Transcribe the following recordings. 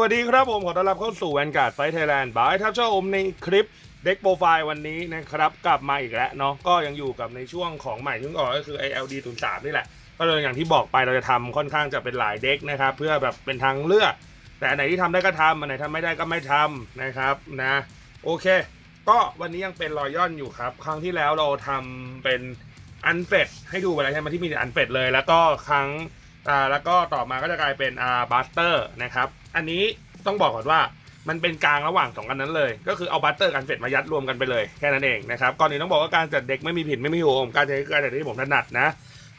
สวัสดีครับผม ขอต้อนรับเข้าสู่แวนการ์ดไฟไทยแลนด์บายทับเจ้าอมในคลิปเด็กโปรไฟล์วันนี้นะครับ กลับมาอีกแล้วเนาะก็ยังอยู่กับในช่วงของใหม่ที่งออกก็คือ ILD 0 3นี่แหละ ก็เลยอย่างที่บอกไปเราจะทำค่อนข้างจะเป็นหลายเด็กนะครับ เพื่อแบบเป็นทางเลือก แต่อันไหนที่ทำได้ก็ทำอันไหนทำไม่ได้ก็ไม่ทำนะครับนะโอเค ก็วันนี้ยังเป็นรอยย่อนอยู่ครับ ครั้งที่แล้วเราทำเป็นอันเฟดให้ดูไปแล้วใช่ไหมที่มีอันเฟดเลย แล้วก็ครั้งอ่าแล้วก็ต่อมาก็จะกลายเป็นอ่าบัสเตอร์นะครับ อันนี้ต้องบอกก่อนว่ามันเป็นกลางระหว่างสองอันนั้นเลย ก็คือเอาบัสเตอร์กันเฟดมายัดรวมกันไปเลยแค่นั้นเองนะครับก่อนอื่นต้องบอกว่าการจัดเด็กไม่มีผิดไม่มีโหมการจัดการจัดที่ผมถนัดนะ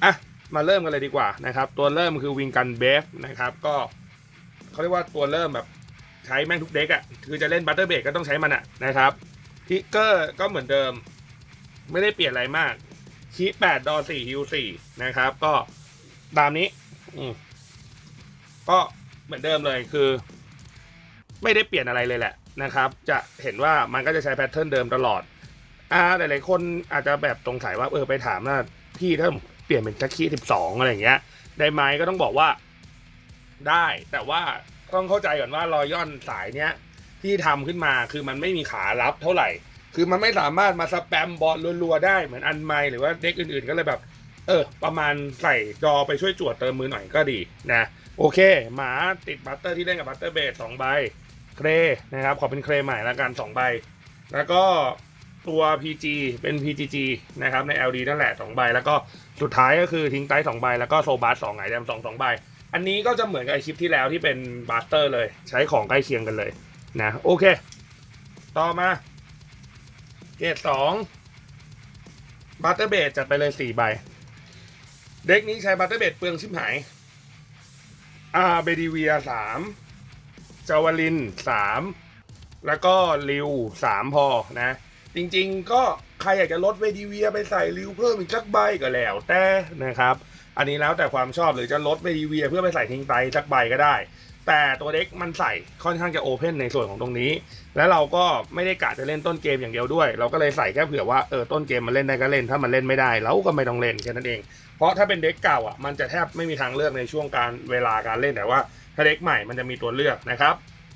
อะมาเริ่มกันเลยดีกว่านะครับตัวเริ่มคือวิงกันเบฟนะครับก็เขาเรียกว่าตัวเริ่มแบบใช้แม่งทุกเด็กอะ่ะคือจะเล่นบัตเตอร์เบรกก็ต้องใช้มันอะ่ะนะครับทิกเกอร์ก็เหมือนเดิม ไม่ได้เปลี่ยนอะไรมากคีแปดดอสี่ฮิวสี่นะครับ ก็ตามนี้อืก็ เหมือนเดิมเลยคือ ไม่ได้เปลี่ยนอะไรเลยแหละนะครับ จะเห็นว่ามันก็จะใช้แพทเทิร์นเดิมตลอดอ่าหลายๆคนอาจจะแบบสงสัยว่าเออไปถามว่าพี่ถ้าเปลี่ยนเป็นค่คีสิบสองอะไรอย่างเงี้ย ได้ไหมก็ต้องบอกว่าได้แต่ว่าต้องเข้าใจก่อนว่ารอยย่อนสายเนี้ยที่ทำขึ้นมาคือมันไม่มีขารับเท่าไหร่ คือมันไม่สามารถมาสแปมบอลรัวๆได้เหมือนอันไมหรือว่าเด็กอื่นๆก็เลยแบบ เออ ประมาณใส่จอไปช่วยจวดเติมมือหน่อยก็ดีนะ โอเค หมาติดบัตเตอร์ที่เล่นกับบัตเตอร์เบสสองใบ เครนะครับ ขอเป็นเครใหม่ละกันสองใบ แล้วก็ตัว PG เป็น PGG นะครับ ใน LD นั่นแหละสองใบ แล้วก็สุดท้ายก็คือทิ้งไตสองใบ แล้วก็โซบัสสองไงแดมสองสองใบ อันนี้ก็จะเหมือนกับไอคลิปที่แล้วที่เป็นบัตเตอร์เลย ใช้ของใกล้เคียงกันเลยนะ โอเค ต่อมา เกรดสองบัตเตอร์เบสจัดไปเลยสี่ใบ เด็กนี้ใช้บัตเตอร์เบดเปลืองชิบหาย อาเบดีเวียสามจาวลินสามแล้วก็ริวสามพอนะ จริงๆก็ใครอยากจะลดเวดีเวียไปใส่ริวเพิ่มอีกสักใบก็แล้วแต่นะครับ อันนี้แล้วแต่ความชอบหรือจะลดเวดีเวียเพื่อไปใส่ทิ้งไตสักใบก็ได้ แต่ตัวเด็กมันใส่ค่อนข้างจะโอเพนในส่วนของตรงนี้ แล้วเราก็ไม่ได้กะจะเล่นต้นเกมอย่างเดียวด้วย เราก็เลยใส่แค่เผื่อว่าเออต้นเกมมันเล่นได้ก็เล่นถ้ามันเล่นไม่ได้เราก็ไม่ต้องเล่นแค่นั้นเอง เพราะถ้าเป็นเด็กเก่าอะมันจะแทบไม่มีทางเลือกในช่วงการเวลาการเล่นแต่ว่าถ้าเด็กใหม่มันจะมีตัวเลือกนะครับ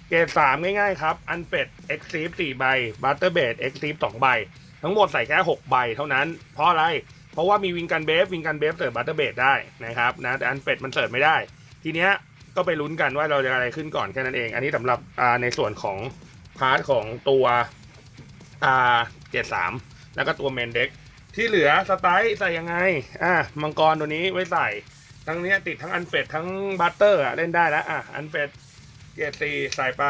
เกรดสามง่ายๆครับอันเฟดเอ็กซีฟสี่ใบบัตเตอร์เบดเอ็กซีฟสองใบทั้งหมดใส่แค่หกใบเท่านั้น เพราะอะไร เพราะว่ามีวิงกันเบฟวิงกันเบฟเสิร์ฟบัตเตอร์เบดได้นะครับนะแต่อันเฟดมันเสิร์ฟไม่ได้ ทีเนี้ย ก็ไปลุ้นกันว่าเราจะอะไรขึ้นก่อนแค่นั้นเอง อันนี้สำหรับในส่วนของพาร์ทของตัวอ่าเกรดสามแล้วก็ตัวเมนเด็กที่เหลือสไตล์ใส่ยังไง อะมังกรตัวนี้ไว้ใส่ ทั้งนี้ติดทั้งอันเฟดทั้งบัตเตอร์อะเล่นได้แล้วอะอันเฟดเกียร์สี่ใส่ไป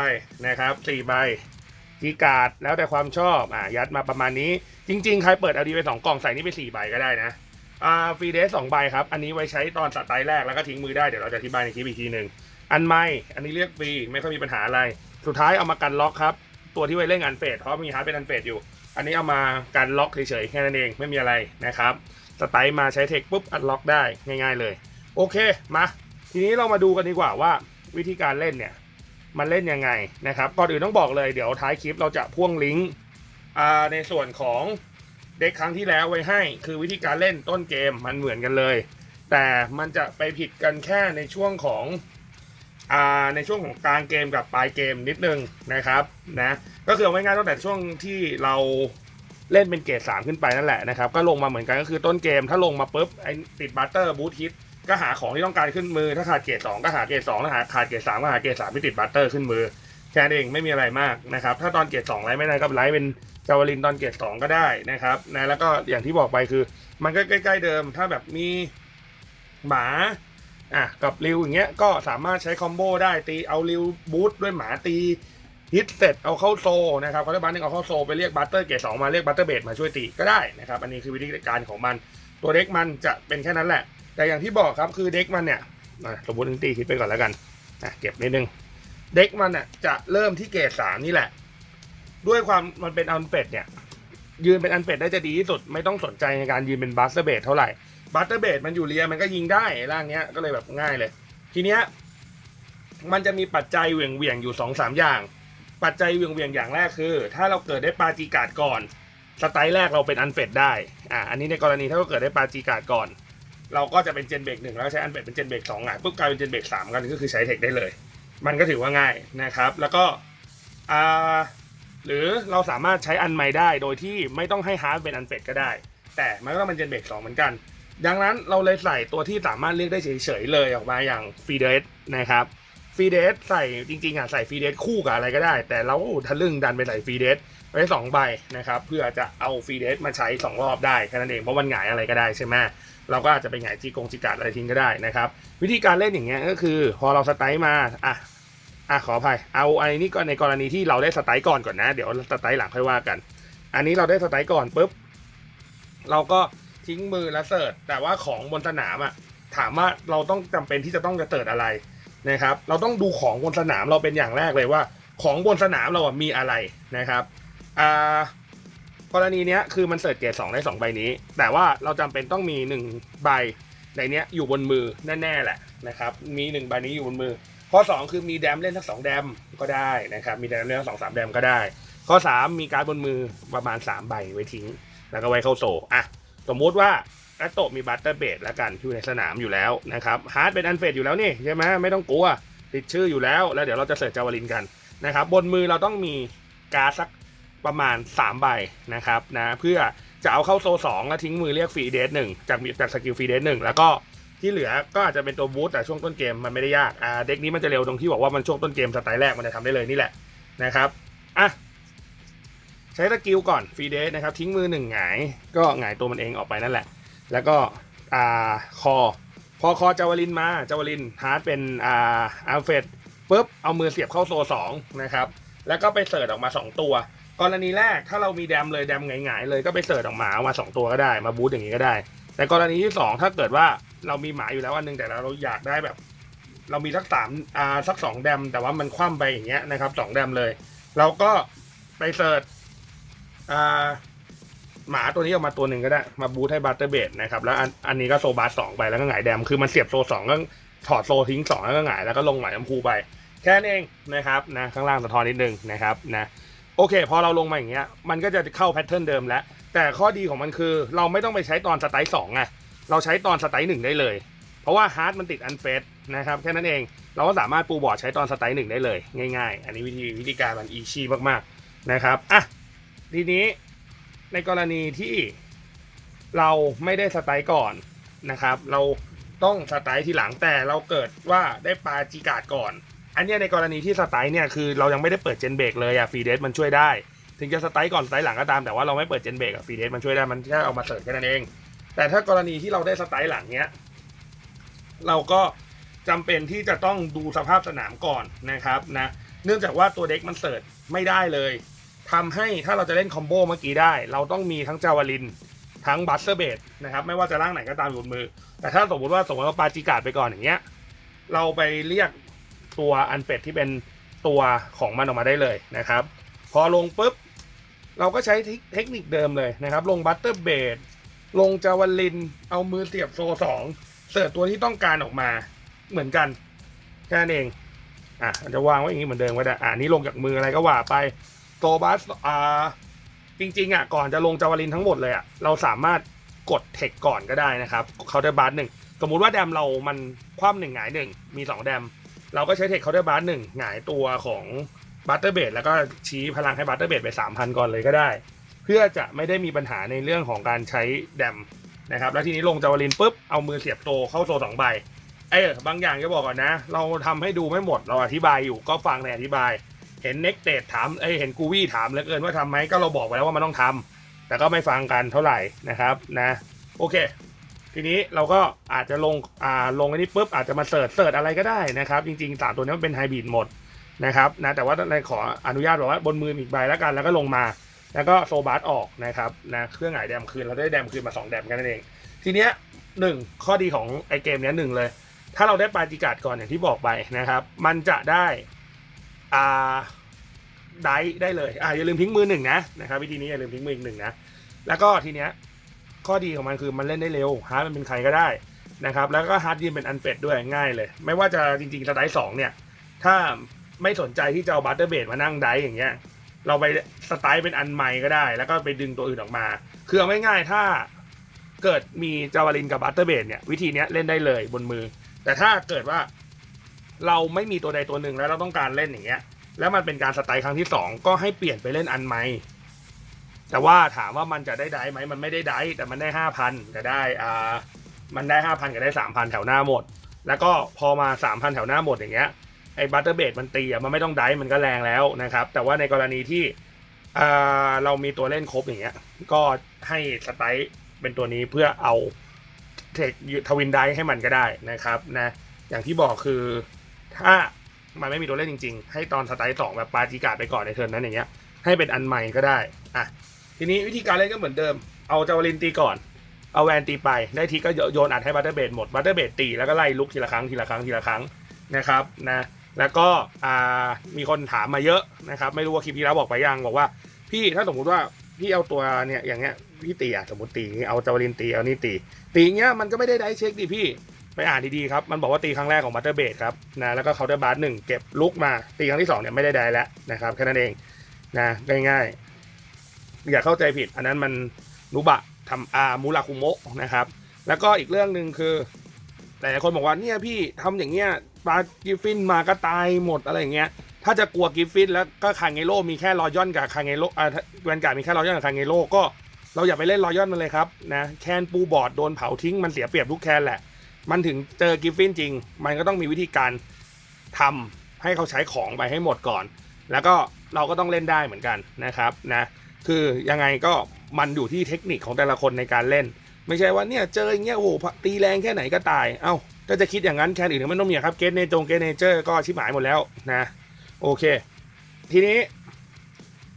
นะครับสี่ใบกีการ์ดแล้วแต่ความชอบอะยัดมาประมาณนี้ จริง ๆ ใครเปิดเอาดีไปสองกล่องใส่นี่ไปสี่ใบก็ได้นะ อ่าฟรีเดสสองใบครับ อันนี้ไว้ใช้ตอนสไตล์แรกแล้วก็ทิ้งมือได้ เดี๋ยวเราจะอธิบายในคลิปอีกทีหนึ่งอันไม่อันนี้เรียกฟรีไม่ค่อยมีปัญหาอะไร สุดท้ายเอามากันล็อกครับ ตัวที่ไว้เล่นอันเฟดเพราะมีฮาร์ดเป็นอันเฟดอยู่ อันนี้เอามากันล็อกเฉยๆแค่นั้นเองไม่มีอะไรนะครับสไตล์มาใช้เทคปุ๊บอันล็อกได้ง่ายๆเลย โอเคมาทีนี้เรามาดูกันดีกว่าว่าวิธีการเล่นเนี่ยมันเล่นยังไงนะครับก่อนอื่นต้องบอกเลยเดี๋ยวท้ายคลิปเราจะพ่วงลิงก์ในส่วนของ เด็กครั้งที่แล้วไว้ให้ คือวิธีการเล่นต้นเกมมันเหมือนกันเลย แต่มันจะไปผิดกันแค่ในช่วงของอ่าในช่วงของกลางเกมกับปลายเกมนิดนึงนะครับนะก็คือเอาง่ายๆตั้งแต่ช่วงที่เราเล่นเป็นเกรดสามขึ้นไปนั่นแหละนะครับก็ลงมาเหมือนกันก็คือต้นเกม ถ้าลงมาปุ๊บไอ้ติดบัตเตอร์บูทฮิตก็หาของที่ต้องการขึ้นมือ ถ้าขาดเกรดสองก็หาเกรดสองถ้าหาขาดเกรดสามก็หาเกรดสามที่ติดบัตเตอร์ขึ้นมือแค่นั้นเองไม่มีอะไรมากนะครับถ้าตอนเกรดสองไลฟ์ไม่ได้ก็ไลฟ์เป็น จาวลินตอนเกรดสองก็ได้นะครับนะแล้วก็อย่างที่บอกไปคือ มันก็ใกล้ๆเดิม ถ้าแบบมีหมาอะกับริวอย่างเงี้ยก็สามารถใช้คอมโบได้ตีเอาริวบูทด้วยหมาตีฮิตเสร็จเอาเข้าโซนะครับเขาได้บัตหนึ่งเอาเข้าโซไปเรียกบัตเตอร์เกรดสองมาเรียกบัตเตอร์เบดมาช่วยตีก็ได้นะครับ อันนี้คือวิธีการของมัน ตัวเด็กมันจะเป็นแค่นั้นแหละ แต่อย่างที่บอกครับคือเด็กมันเนี่ยสมมตินึงตีคิดไปก่อนแล้วกันอะเก็บนิดนึงเด็กมันอะจะเริ่มที่เกรดสามนี่แหละ ด้วยความมันเป็นอันเฟดเนี่ย ยืนเป็นอันเฟดได้จะดีที่สุด ไม่ต้องสนใจในการยืนเป็นบัสเตอร์เบดเท่าไหร่บัตเตอร์เบดมันอยู่เรียมันก็ยิงได้ร่างเนี้ยก็เลยแบบง่ายเลย ทีเนี้ยมันจะมีปัจจัยเหวี่ยงเวียงอยู่สองสามอย่าง ปัจจัยเหวี่ยงเวียงอย่างแรกคือ ถ้าเราเกิดได้ปาจีการ์ดก่อน สไตล์แรกเราเป็นอันเฟดได้อ่าอันนี้ในกรณีถ้าเราเกิดได้ปาจีการ์ดก่อน เราก็จะเป็นเจนเบรกหนึ่งแล้วใช้อันเฟดเป็นเจนเบรกสองอะปุ๊บกลายเป็นเจนเบรกสามกันก็คือใช้เทคได้เลย มันก็ถือว่าง่ายนะครับ แล้วก็อ่า หรือเราสามารถใช้อันใหม่ได้โดยที่ไม่ต้องให้ฮาร์ดเป็นอันเฟดก็ได้ แต่มันก็ต้องเป็นเจนเบรกสองเหมือนกัน ดังนั้นเราเลยใส่ตัวที่สามารถเรียกได้เฉยๆเลยออกมาอย่างฟีเดสนะครับฟีเดสใส่จริงๆอะใส่ฟีเดสคู่กับอะไรก็ได้ แต่เราทะลึ่งดันไปใส่ฟีเดสไว้สองใบนะครับเพื่อจะเอาฟีเดสมาใช้สองรอบได้แค่นั้นเองเพราะมันหงายอะไรก็ได้ใช่ไหมเราก็อาจจะไปหงายจีกงจิกาดอะไรทิ้งก็ได้นะครับ วิธีการเล่นอย่างเงี้ยก็คือ พอเราสไตล์มาอะ อะขออภัย เอาไอ้นี่ก่อนในกรณีที่เราได้สไตล์ก่อนก่อนนะ เดี๋ยวสไตล์หลังค่อยว่ากัน อันนี้เราได้สไตล์ก่อนปุ๊บ เราก็ทิ้งมือแล้วเสิร์ชแต่ว่าของบนสนามอะถามว่าเราต้องจำเป็นที่จะต้องจะเสิร์ชอะไรนะครับ เราต้องดูของบนสนามเราเป็นอย่างแรกเลยว่า ของบนสนามเราอะมีอะไรนะครับอ่ากรณีเนี้ยคือมันเสิร์ชเกรดสองได้สองใบนี้ แต่ว่าเราจำเป็นต้องมีหนึ่งใบในเนี้ยอยู่บนมือแน่ๆแหละนะครับ มีหนึ่งใบนี้อยู่บนมือ ข้อ2คือมีแดมเล่นทั้งสองแดมก็ได้นะครับ มีแดมเล่นทั้งสองสามแดมก็ได้ ข้อ3มีการดบนมือประมาณ3ใบไว้ทิ้ง แล้วก็ไว้เข้าโซอะสมมุติว่าแอตโตะมีบัตเตอร์เบดแล้วกันอยู่ในสนามอยู่แล้วนะครับฮาร์ดเป็นอันเฟดอยู่แล้วนี่ใช่ไหมไม่ต้องกลัวติดชื่ออยู่แล้วแล้วเดี๋ยวเราจะเสิร์ชจาวลินกันนะครับบนมือเราต้องมีการ์ดสักประมาณ 3 ใบนะครับนะเพื่อจะเอาเข้าโซสองแล้วทิ้งมือเรียกฟรีเดสหนึ่งจากจากสกิลฟรีเดสหนึ่งแล้วก็ ที่เหลือก็อาจจะเป็นตัวบูสต์แต่ช่วงต้นเกมมันไม่ได้ยากอ่าเด็กนี้มันจะเร็วตรงที่บอกว่ามันช่วงต้นเกมสไตล์แรกมันจะทำได้เลยนี่แหละนะครับอะใช้สกิลก่อนฟรีเดสนะครับทิ้งมือหนึ่งหงายก็หงายตัวมันเองออกไปนั่นแหละ แล้วก็อ่าคอ พอคอจาวาลินมาจาวาลินฮาร์ดเป็นอ่าอัลเฟดปุ๊บเอามือเสียบเข้าโซสองนะครับแล้วก็ไปเสิร์ชออกมา 2 ตัว กรณีแรกถ้าเรามีแดมเลยแดมหงายๆเลยก็ไปเสิร์ชออกมาเอามาสองตัวก็ได้มาบูทอย่างนี้ก็ได้ แต่กรณีที่สองถ้าเกิดว่าเรามีหมาอยู่แล้วอันหนึงแต่เราอยากได้แบบ เรามีสักสามอ่าสักสองแดม แต่ว่ามันคว่ำไปอย่างเงี้ยนะครับสองแดมเลย เราก็ไปเสิร์ชอ่าหมาตัวนี้ออกมาตัวหนึ่งก็ได้ มาบูทให้บัตเตอร์เบดนะครับแล้วอันอันนี้ก็โซบาสสองไปแล้วก็หงายแดมคือมันเสียบโซสองก็ถอดโซทิ้งสองแล้วก็หงายแล้วก็ลงหมายน้ำพูไป แค่นั้นเองนะครับนะข้างล่างสะท้อนนิดนึงนะครับนะโอเค พอเราลงมาอย่างเงี้ยมันก็จะเข้าแพทเทิร์นเดิมแล้ว แต่ข้อดีของมันคือ เราไม่ต้องไปใช้ตอนสไตล์สองไงเราใช้ตอนสไตล์หนึ่งได้เลย เพราะว่าฮาร์ดมันติดอันเฟสนะครับแค่นั้นเองเราก็สามารถปูบอร์ดใช้ตอนสไตล์หนึ่งได้เลยง่ายๆ อันนี้วิธีวิธีการมันอีชีมากๆนะครับอะทีนี้ในกรณีที่เราไม่ได้สไตล์ก่อนนะครับ เราต้องสไตล์ทีหลังแต่เราเกิดว่าได้ปาจีการ์ดก่อน อันนี้ในกรณีที่สไตล์เนี่ยคือเรายังไม่ได้เปิดเจนเบรกเลยอะฟรีเดสมันช่วยได้ ถึงจะสไตล์ก่อนสไตล์หลังก็ตามแต่ว่าเราไม่เปิดเจนเบรกอะฟรีเดสมันช่วยได้มันแค่เอามาเสร์ฟแค่นั้นเอง แต่ถ้ากรณีที่เราได้สไตล์หลังเนี้ยเราก็จำเป็นที่จะต้องดูสภาพสนามก่อนนะครับนะเนื่องจากว่าตัวเด็กมันเสิร์ชไม่ได้เลยทำให้ถ้าเราจะเล่นคอมโบเมื่อกี้ได้ เราต้องมีทั้งจาวาลินทั้งบัสเซอร์เบดนะครับไม่ว่าจะร่างไหนก็ตามอยู่บนมือ แต่ถ้าสมมติว่าสมมติว่าปาจิกาดไปก่อนอย่างเงี้ยเราไปเรียกตัวอันเป็ดที่เป็นตัวของมันออกมาได้เลยนะครับ พอลงปุ๊บ เราก็ใช้เทคนิคเดิมเลยนะครับ ลงบัตเตอร์เบดลงจาวาลิน เอามือเสียบโซสองเสิร์ชตัวที่ต้องการออกมาเหมือนกันแค่นั้นเอง อะจะวางไว้อย่างนี้เหมือนเดิมก็ได้อ่านี่ลงจากมืออะไรก็ว่าไปโตบัสอ่าจริงๆอะก่อนจะลงจาวาลินทั้งหมดเลยอะเราสามารถกดเทคก่อนก็ได้นะครับเขาได้บัสหนึ่งสมมุติว่าแดมเรามันคว่ำหนึ่งหงายหนึ่งมีสองแดม เราก็ใช้เทคเคาน์เตอร์บาร์หนึ่งหงายตัวของ บัตเตอร์เบดแล้วก็ชี้พลังให้บัตเตอร์เบดไปสามพันก่อนเลยก็ได้ เพื่อจะไม่ได้มีปัญหาในเรื่องของการใช้แดมนะครับแล้วทีนี้ลงจาวาลินปุ๊บเอามือเสียบโตเข้าโซสองใบเออบางอย่างจะบอกก่อนนะ เราทำให้ดูไม่หมดเราอธิบายอยู่ก็ฟังในอธิบาย เห็นเน็กเตดถามเอ้เห็นกูวี่ถามเหลือเกินว่าทำไหมก็เราบอกไปแล้วว่ามันต้องทำแต่ก็ไม่ฟังกันเท่าไหร่นะครับนะโอเค ทีนี้เราก็อาจจะลงอ่าลงอันนี้ปุ๊บอาจจะมาเสิร์ชเสิร์ชอะไรก็ได้นะครับ จริงๆสามตัวนี้มันเป็นไฮบริดหมด นะครับนะแต่ว่าในขออนุญาตบอกว่าบนมืออีกใบแล้วกันแล้วก็ลงมา แล้วก็โซบาร์ออกนะครับนะเครื่องหายแดมคืนเราได้แดมคืนมาสองแดมกันนั่นเอง ทีเนี้ยหนึ่งข้อดีของไอเกมเนี้ยหนึ่งเลย ถ้าเราได้ปาจิกาดก่อนอย่างที่บอกไปนะครับ มันจะได้อ่าได้ได้เลยอ่าอย่าลืมทิ้งมือหนึ่งนะนะครับวิธีนี้อย่าลืมทิ้งมืออีกหนึ่งนะแล้วก็ทีเนี้ยข้อดีของมันคือมันเล่นได้เร็วฮาร์ดมันเป็นใครก็ได้นะครับแล้วก็ฮาร์ดยืนเป็นอันเฟดด้วยง่ายเลย ไม่ว่าจะจริงๆสไตล์สองเนี่ยถ้า ไม่สนใจที่จะเอาบัตเตอร์เบดมานั่งไดฟ์อย่างเงี้ย เราไปสไตล์เป็นอันใหม่ก็ได้ แล้วก็ไปดึงตัวอื่นออกมา คือเอาง่ายๆถ้าเกิดมีจาวาลินกับบัตเตอร์เบดเนี่ยวิธีเนี้ยเล่นได้เลยบนมือ แต่ถ้าเกิดว่าเราไม่มีตัวใดตัวหนึ่งแล้วเราต้องการเล่นอย่างเงี้ย แล้วมันเป็นการสไตล์ครั้งที่สองก็ให้เปลี่ยนไปเล่นอันใหม่แต่ว่าถามว่ามันจะได้ได้ไหมมันไม่ได้ได้แต่มันได้ห้าพันจะได้อ่ามันได้ห้าพันกับได้สามพันแถวหน้าหมด แล้วก็พอมาสามพันแถวหน้าหมดอย่างเงี้ย ไอ้บัตเตอร์เบดมันตีอะมันไม่ต้องได้มันก็แรงแล้วนะครับ แต่ว่าในกรณีที่เรามีตัวเล่นครบอย่างเงี้ย ก็ให้สไตล์เป็นตัวนี้เพื่อเอาเทคทวินได้ให้มันก็ได้นะครับนะอย่างที่บอกคือถ้ามันไม่มีตัวเล่นจริง ๆ ให้ตอนสไตล์สองแบบปาจิกาไปก่อนในเทิร์นนั้นอย่างเงี้ยให้เป็นอันใหม่ก็ได้อะทีนี้วิธีการเล่นก็เหมือนเดิม เอาจาวลินตีก่อน เอาแวนตีไป ได้ทีก็โยนอัดให้บัตเตอร์เบดหมดบัตเตอร์เบดตีแล้วก็ไล่ลุกทีละครั้งทีละครั้งทีละครั้งนะครับนะ แล้วก็มีคนถามมาเยอะนะครับ ไม่รู้ว่าคลิปที่แล้วบอกไปยังบอกว่า พี่ถ้าสมมุติว่าพี่เอาตัวเนี่ยอย่างเงี้ยพี่ตีอะสมมติตีนี้เอาจาวลินตีเอานี่ตี ตีเงี้ยมันก็ไม่ได้ได้เช็คดิพี่ไปอ่านดีๆครับมันบอกว่าตีครั้งแรกของบัตเตอร์เบดครับนะแล้วก็เคาน์เตอร์บาร์หนึ่งเก็บลุกมาตีครั้งที่สองเนี่ยไม่ได้ได้แล้วนะครับแค่นั้นเองนะง่ายๆ อย่าเข้าใจผิด อันนั้นมันนุบะทำอามูราคุโมะนะครับ แล้วก็อีกเรื่องหนึ่งคือหลายคนบอกว่าเนี่ยพี่ทำอย่างเงี้ย ปลากิฟฟินมาก็ตายหมดอะไรอย่างเงี้ย ถ้าจะกลัวกิฟฟินแล้วก็คางเงโร่มีแค่รอยอนกับคางเงโร่อ่าแวนการ์ดมีแค่รอยอนกับคางเงโร่ก็เราอย่าไปเล่นรอยอนมันเลยครับนะแคนปูบอร์ดโดนเผาทิ้งมันเสียเปรียบทุกแคนแหละ มันถึงเจอกิฟฟินจริง มันก็ต้องมีวิธีการทำให้เขาใช้ของไปให้หมดก่อน แล้วก็เราก็ต้องเล่นได้เหมือนกันนะครับนะคือยังไงก็มันอยู่ที่เทคนิคของแต่ละคนในการเล่น ไม่ใช่ว่าเนี่ยเจออย่างเงี้ยโอ้โหตีแรงแค่ไหนก็ตาย เอ้าถ้าจะคิดอย่างนั้นแค่อื่นไม่ต้องมีครับเกตเนจงเกตเนเจอร์ก็ชิบหายหมดแล้วนะ โอเค ทีนี้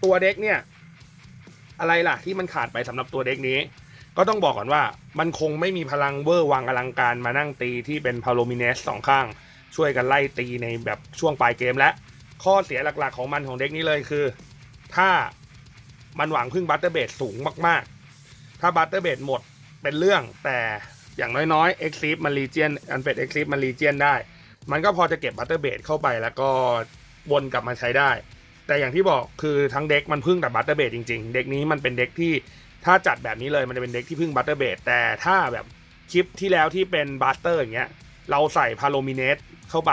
ตัวเด็กเนี่ย อะไรล่ะที่มันขาดไปสำหรับตัวเด็กนี้ ก็ต้องบอกก่อนว่ามันคงไม่มีพลังเวอร์วังอลังการมานั่งตีที่เป็นพาโลมิเนสสองข้าง ช่วยกันไล่ตีในแบบช่วงปลายเกมและ ข้อเสียหลักๆของมันของเด็กนี้เลยคือ ถ้ามันหวังพึ่งบัตเตอร์เบดสูงมากๆ ถ้าบัตเตอร์เบดหมด เป็นเรื่องแต่อย่างน้อยๆ e x ็กซ์มันรีเจียนอันเป็ดเอ็กซ์มันรีเจียนได้ มันก็พอจะเก็บบัตเตอร์เบดเข้าไปแล้วก็วนกลับมาใช้ได้ แต่อย่างที่บอกคือทั้งเด็กมันพึ่งแต่บัตเตอร์เบดจริงๆ เด็กนี้มันเป็นเด็กที่ถ้าจัดแบบนี้เลยมันจะเป็นเด็กที่พึ่งบัตเตอร์เบดแต่ถ้าแบบคลิปที่แล้วที่เป็นบัตเตอร์อย่างเงี้ยเราใส่พาโลมิเนสเข้าไป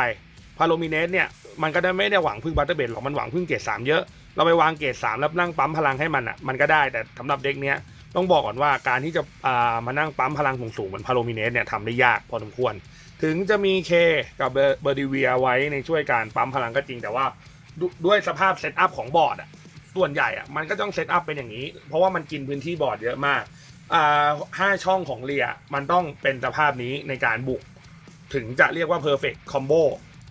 พาโลมิเนสเนี่ยมันก็ได้ไม่ได้หวังพึ่งบัตเตอร์เบดหรอกมันหวังพึ่งเกรดสามเยอะ เราไปวางเกรดสามแล้วนั่งปั๊มพลังให้มันอะมันก็ได้แต่สำหรับเด็กเนี้ย ต้องบอกก่อนว่าการที่จะามานั่งปั๊มพลังสูงๆเหมือนพาโลมิเนสเนี่ยทำได้ยากพอสมควร ถึงจะมีเคกับเบอร์ดิเวียไว้ในช่วยการปั๊มพลังก็จริงแต่ว่าดด้วยสภาพเซตอัพของบอร์ดอะส่วนใหญ่อะมันก็ต้องเซตอัพเป็นอย่างนี้ เพราะว่ามันกินพื้นที่บอร์ดเยอะมากห้าช่องของเรียมันต้องเป็นสภาพนี้ในการบุก ถึงจะเรียกว่า perfect combo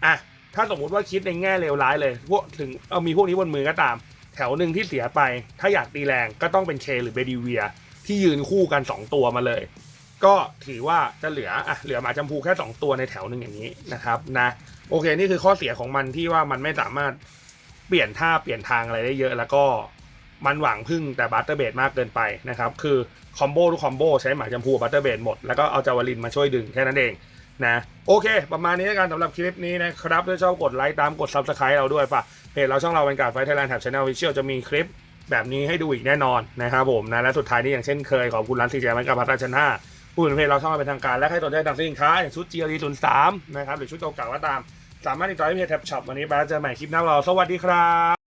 อะถ้าสมมุติว่าคิดในแง่เลวร้ายเลยพวกถึงเอามีพวกนี้บนมือก็ตาม แถวหนึ่งที่เสียไป ถ้าอยากตีแรงก็ต้องเป็นเคหรือเบดิเวีย ที่ยืนคู่กัน 2 ตัวมาเลย ก็ถือว่าจะเหลืออะเหลือหมาจำพูแค่ 2 ตัวในแถวหนึ่งอย่างนี้นะครับนะโอเคนี่คือข้อเสียของมันที่ว่ามันไม่สามารถเปลี่ยนท่าเปลี่ยนทางอะไรได้เยอะแล้วก็มันหวังพึ่งแต่บัตเตอร์เบดมากเกินไปนะครับ คือคอมโบทุกคอมโบใช้หมาจำพูบัตเตอร์เบดหมด แล้วก็เอาจาวลินมาช่วยดึงแค่นั้นเอง นะโอเค ประมาณนี้แล้วกันสำหรับคลิปนี้นะครับถ้าชอบกดไลค์ตามกด Subscribe เราด้วยป่ะเพจเราช่องเราเป็นการไฟไทยแลนด์แถบช anel วิเชียลจะมีคลิปแบบนี้ให้ดูอีกแน่นอนนะครับผมนะและสุดท้ายนี้อย่างเช่นเคยขอบคุณร้านซีเจมันกับพัตตาชนะผู้เป็นเพจเราช่องเราเป็นทางการและใครสนใจสั่งซื้อสินค้าอย่างชุด GLD 0 3นะครับหรือชุดเก่าๆก็ตาม สามารถติดต่อที่เพจแท็บช็อปวันนี้ไปแล้วเจอใหม่คลิปหน้าเราสวัสดีครับ